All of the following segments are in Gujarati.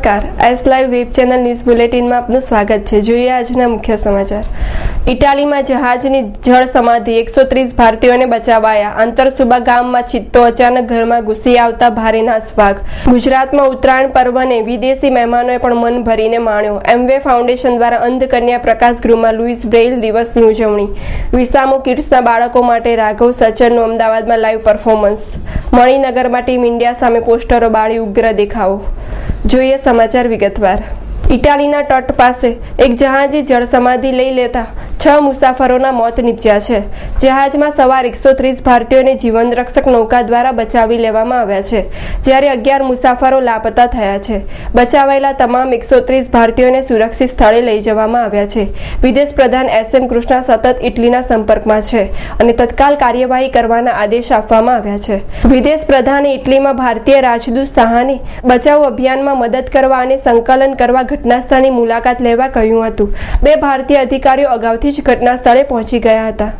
નમસ્કાર. S live web channel news બુલેટિનમાં આપનું સ્વાગત છે. જોઈએ આજના મુખ્ય સમાચાર. ઇટાલીમાં જહાજની જળ સમાધિ એકસો ત્રીસ ભારતીયોને બચાવાયા. આંતરસુબા ગામમાં ચિત્તો અચાનક ઘરમાં ઘૂસી આવતા ભારે નાસભાગ. ગુજરાતમાં ઉત્તરાયણ પર્વને વિદેશી મહેમાનોએ પણ મન ભરીને માણ્યો. એમવે ફાઉન્ડેશન દ્વારા અંધ કન્યા પ્રકાશ ગૃહમાં લુઈસ બ્રેઇલ દિવસની ઉજવણી. વિસામો કિડ્સના બાળકો માટે રાઘવ સચરનું અમદાવાદમાં લાઈવ પરફોર્મન્સ. મણિનગરમાં ટીમ ઇન્ડિયા સામે પોસ્ટરો બાળી ઉગ્ર દેખાવો. જોઈએ સમાચાર વિગતવાર. ઇટાલીના તટ પાસે એક જહાજે જળ સમાધિ લઈ લેતા છ મુસાફરોના મોત નીપજ્યા છે. જહાજમાં સવાર એકસો ત્રીસ ભારતીયોને જીવન રક્ષક નૌકા દ્વારા બચાવી લેવામાં આવ્યા છે. જ્યારે અગિયાર મુસાફરો લાપતા થયા છે. બચાવાયેલા તમામ એકસો ત્રીસ ભારતીયોને સુરક્ષિત સ્થળે લઈ જવામાં આવ્યા છે. વિદેશ પ્રધાન એસ એમ કૃષ્ણા સતત ઇટલીના સંપર્કમાં છે અને તત્કાલ કાર્યવાહી કરવાના આદેશ આપવામાં આવ્યા છે. વિદેશ પ્રધાને ઇટલીમાં ભારતીય રાજદૂત શાહાને બચાવ અભિયાનમાં મદદ કરવા અને સંકલન કરવા ઘટનાસ્થળની મુલાકાત લેવા કહ્યું હતું. બે ભારતીય અધિકારીઓ અગાઉથી જ ઘટના સ્થળે પહોંચી ગયા હતા.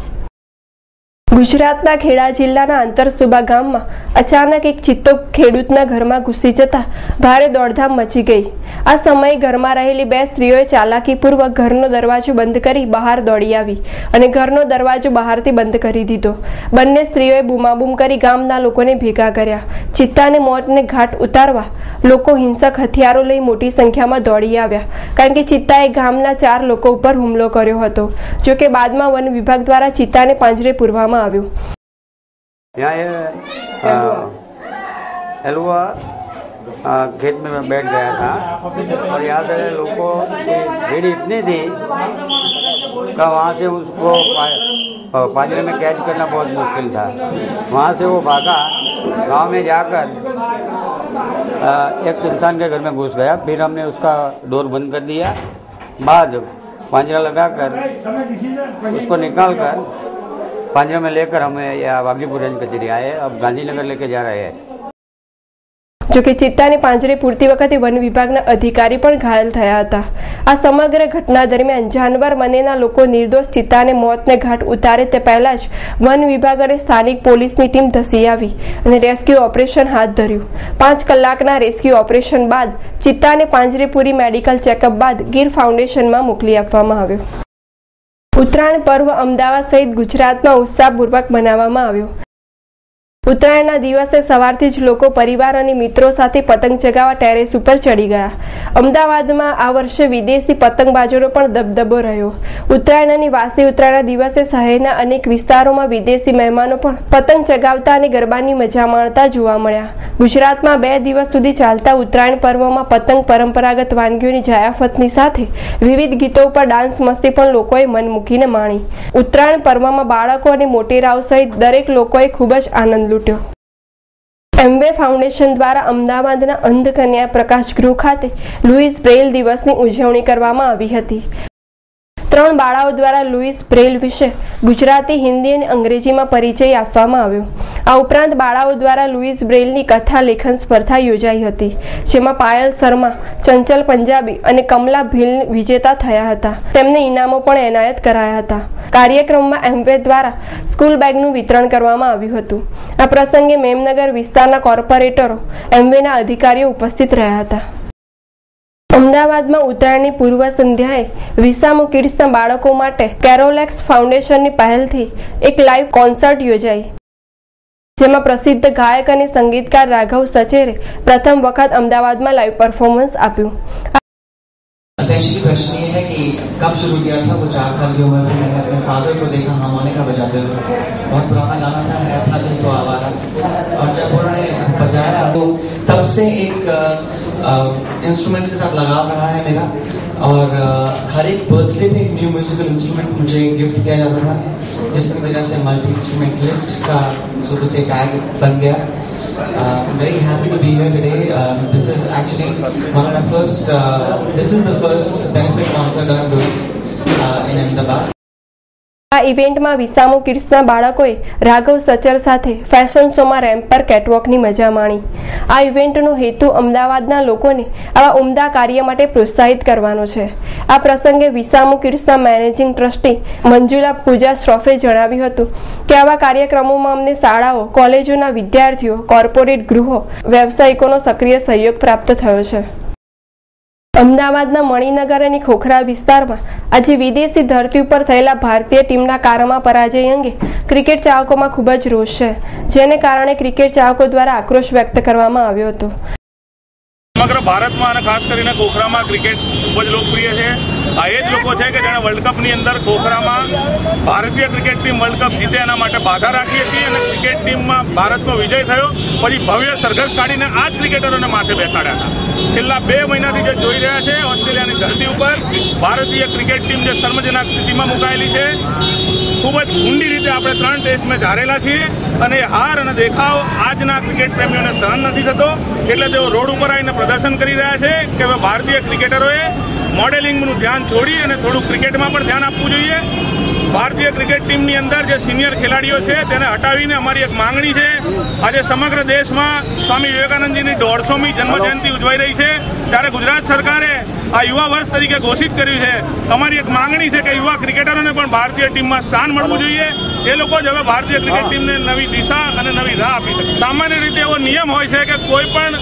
ગુજરાતના ખેડા જિલ્લાના આંતરસુબા ગામમાં અચાનક એક ચિત્તો ખેડૂતના ઘરમાં ઘૂસી જતા ભારે દોડધામ મચી ગઈ. આ સમયે ઘરમાં રહેલી બે સ્ત્રીઓએ ચાલાકીપૂર્વક ઘરનો દરવાજો બંધ કરી બહાર દોડી આવી અને ઘરનો દરવાજો બહારથી બંધ કરી દીધો. બંને સ્ત્રીઓએ બૂમાબૂમ કરી ગામના લોકોને ભેગા કર્યા. ચિત્તાને મોતને ઘાટ ઉતારવા લોકો હિંસક હથિયારો લઈ મોટી સંખ્યામાં દોડી આવ્યા, કારણ કે ચિત્તાએ ગામના ચાર લોકો ઉપર હુમલો કર્યો હતો. જોકે બાદમાં વન વિભાગ દ્વારા ચિત્તાને પાંજરે પૂરવામાં આવ્યું यहाँ ये आ, हलवा आ, खेत में मैं बैठ गया था और यहाँ से लोगों की भीड़ इतनी थी कि वहाँ से उसको पा- पाजरे में कैद करना बहुत मुश्किल था वहाँ से वो भागा गांव में जाकर आ, एक इंसान के घर में घुस गया फिर हमने उसका डोर बंद कर दिया बाद पांजरा लगाकर उसको निकाल कर पांजरे में लेकर हमें यहाँ वागीपुर रेंज कचेरी आए अब गांधीनगर लेके जा रहे हैं જોકે ચિત્તાને પાંજરે પૂરતી વખતે વન વિભાગના અધિકારી પણ ઘાયલ થયા હતા આ સમગ્ર ઘટના દરમિયાન જાનવર મનેના લોકો નિર્દોષ ચિત્તાને મોતને ઘાટ ઉતારે તે પહેલા જ વન વિભાગ અને સ્થાનિક પોલીસની ટીમ ધસી આવી અને રેસ્ક્યુ ઓપરેશન હાથ ધર્યું પાંચ કલાકના રેસ્ક્યુ ઓપરેશન બાદ ચિત્તાને પાંજરેપુરી મેડિકલ ચેકઅપ બાદ ગીર ફાઉન્ડેશનમાં મોકલી આપવામાં આવ્યો ઉત્તરાયણ પર્વ અમદાવાદ સહિત ગુજરાતમાં ઉત્સાહપૂર્વક મનાવવામાં આવ્યો. ઉત્તરાયણના દિવસે સવારથી જ લોકો પરિવાર અને મિત્રો સાથે પતંગ ચગાવવા ટેરેસ ઉપર ચડી ગયા. અમદાવાદમાં આ વર્ષે વિદેશી પતંગબાજોનો પણ દબદબો રહ્યો. ઉત્તરાયણ અને વાસી ઉત્તરાયણના દિવસે શહેરના અનેક વિસ્તારોમાં વિદેશી મહેમાનો પણ પતંગ ચગાવતા અને ગરબાની મજા માણતા જોવા મળ્યા. ગુજરાતમાં બે દિવસ સુધી ચાલતા ઉત્તરાયણ પર્વમાં પતંગ પરંપરાગત વાનગીઓની જયાફતની સાથે વિવિધ ગીતો ઉપર ડાન્સ મસ્તી પણ લોકોએ મન મૂકીને માણી. ઉત્તરાયણ પર્વમાં બાળકો અને મોટેરાઓ સહિત દરેક લોકોએ ખૂબ જ આનંદ લૂંટ્યો. એમવે ફાઉન્ડેશન દ્વારા અમદાવાદના અંધકન્યા પ્રકાશ ગૃહ ખાતે લુઈસ બ્રેઇલ દિવસની ઉજવણી કરવામાં આવી હતી. ત્રણ બાળાઓ દ્વારા લુઈસ બ્રેઇલ વિશે ગુજરાતી, હિન્દી અને અંગ્રેજીમાં પરિચય આપવામાં આવ્યો. આ ઉપરાંત બાળાઓ દ્વારા લુઈસ બ્રેલની કથા લેખન સ્પર્ધા યોજાઈ હતી, જેમાં પાયલ શર્મા, ચંચલ પંજાબી અને કમલા ભીલ વિજેતા થયા હતા. તેમને ઇનામો પણ એનાયત કરાયા હતા. કાર્યક્રમમાં એમવે દ્વારા સ્કૂલ બેગનું વિતરણ કરવામાં આવ્યું હતું. આ પ્રસંગે મેમનગર વિસ્તારના કોર્પોરેટરો એમવેના અધિકારીઓ ઉપસ્થિત રહ્યા હતા. અમદાવાદમાં ઉત્તરાયણની પૂર્વ સંધ્યાએ વિસામુ કિડ્સના બાળકો માટે કેરોલેક્સ ફાઉન્ડેશનની પહેલથી એક લાઈવ કોન્સર્ટ યોજાઈ. જેમાં પ્રસિદ્ધ ગાયક અને સંગીતકાર રાઘવ સચેરે પ્રથમ વખત અમદાવાદમાં લાઈવ પરફોર્મન્સ આપ્યું एसेंशियली क्वेश्चन ये है कि कब शुरू किया था वो चार साल की उम्र में मैंने अपने फादर को देखा हारमोनिका बजाते हुए बहुत पुराना गाना था है अपना दिल तो आवारा और जब उन्होंने बजाया तो तब से एक इंस्ट्रूमेंट के साथ लगाव रहा है मेरा और अ, हर एक बर्थडे पे एक न्यू म्यूजिकल इंस्ट्रूमेंट मुझे गिफ्ट किया जाता था जिसकी वजह से मल्टी इंस्ट्रूमेंटलिस्ट का शुरू से टैग बन गया Uh, I'm very happy to be here today. Um, this is actually one of my first. Uh, this is the first benefit concert that આ ઇવેન્ટમાં વિસામો કિડ્સના બાળકોએ રાઘવ સચર સાથે ફેશન શોમાં રેમ્પ પર કેટવોકની મજા માણી. આ ઇવેન્ટનો હેતુ અમદાવાદના લોકોને આવા ઉમદા કાર્ય માટે પ્રોત્સાહિત કરવાનો છે. આ પ્રસંગે વિસામો કિડ્સના મેનેજિંગ ટ્રસ્ટી મંજુલા પૂજા શ્રોફે જણાવ્યું હતું કે આવા કાર્યક્રમોમાં અમને શાળાઓ, કોલેજોના વિદ્યાર્થીઓ, કોર્પોરેટ ગૃહો, વ્યવસાયિકોનો સક્રિય સહયોગ પ્રાપ્ત થયો છે. અમદાવાદના મણિનગર અને ખોખરા વિસ્તારમાં આજે વિદેશી ધરતી ઉપર થયેલા ભારતીય ટીમના કારમાં પરાજય અંગે ક્રિકેટ ચાહકોમાં ખૂબ જ રોષ છે, જેને કારણે ક્રિકેટ ચાહકો દ્વારા આક્રોશ વ્યક્ત કરવામાં આવ્યો હતો. સમગ્ર ભારતમાં અને ખાસ કરીને ખોખરામાં ક્રિકેટ ખૂબ જ લોકપ્રિય છે. આ એ જ લોકો છે કે જેણે વર્લ્ડ કપની અંદર ખોખરામાં ભારતીય ક્રિકેટ ટીમ વર્લ્ડ કપ જીતે એના માટે બાધા રાખી હતી અને ક્રિકેટ ટીમમાં ભારતનો વિજય થયો. પછી ભવ્ય સરઘસ કાઢીને આ જ ક્રિકેટરોને માથે બેસાડ્યા હતા. છેલ્લા બે મહિનાથી જે જોઈ રહ્યા છે, ઓસ્ટ્રેલિયાની ધરતી ઉપર ભારતીય ક્રિકેટ ટીમ જે શર્મજનક સ્થિતિમાં મુકાયેલી છે ખૂબ જ ઊંડી રીતે આપણે ત્રણ ટેસ્ટ મેચ હારેલા છીએ. અને હાર અને દેખાવ આજના ક્રિકેટ પ્રેમીઓને સહન નથી થતો. એટલે તેઓ રોડ ઉપર આવીને પ્રદર્શન કરી રહ્યા છે કે હવે ભારતીય ક્રિકેટરોએ મોડેલિંગનું ધ્યાન છોડી અને થોડું ક્રિકેટમાં પણ ધ્યાન આપવું જોઈએ. ભારતીય ક્રિકેટ ટીમની અંદર જે સિનિયર ખેલાડીઓ છે તેને હટાવીને અમારી એક માંગણી છે. આજે સમગ્ર દેશમાં સ્વામી વિવેકાનંદજીની દોઢસોમી જન્મજયંતિ ઉજવાઈ રહી છે. ત્યારે ગુજરાત સરકારે આ યુવા વર્ષ તરીકે ઘોષિત કર્યું છે. તમારી એક માંગણી છે કે યુવા ક્રિકેટરોને પણ ભારતીય ટીમમાં સ્થાન મળવું જોઈએ. એ લોકો જ હવે ભારતીય ક્રિકેટ ટીમને નવી દિશા અને નવી રાહ આપી શકે. સામાન્ય રીતે એવો નિયમ હોય છે કે કોઈ પણ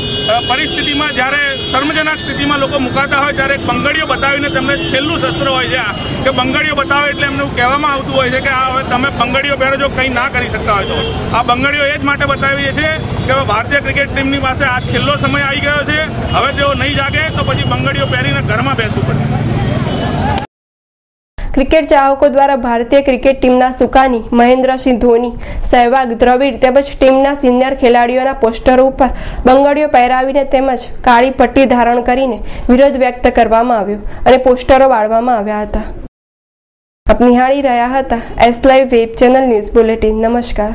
પરિસ્થિતિમાં જ્યારે શર્મજનક સ્થિતિમાં લોકો મુકાતા હોય ત્યારે બંગડીઓ બતાવીને તેમને છેલ્લું શસ્ત્ર હોય છે કે બંગડીઓ બતાવે એટલે એમને કહેવામાં આવતું હોય છે કે આ હવે તમે બંગડીઓ પહેરો જો કંઈ ના કરી શકતા હોય તો. આ બંગડીઓ એ જ માટે બતાવીએ છીએ કે ભારતીય ક્રિકેટ ટીમની પાસે આ છેલ્લો સમય આવી ગયો છે. હવે તેઓ નહીં જાગે તો પછી બંગડીઓ પહેરીને ઘરમાં બેસવું પડે. ક્રિકેટ ચાહકો દ્વારા ભારતીય ક્રિકેટ ટીમના સુકાની મહેન્દ્રસિંહ ધોની, સહેવાગ દ્રવિડ તેમજ ટીમના સિનિયર ખેલાડીઓના પોસ્ટરો ઉપર બંગડીઓ પહેરાવીને તેમજ કાળી પટ્ટી ધારણ કરીને વિરોધ વ્યક્ત કરવામાં આવ્યો અને પોસ્ટરો વાળવામાં આવ્યા હતા. આપ નિહાળી રહ્યા હતા S live web channel news bulletin. નમસ્કાર.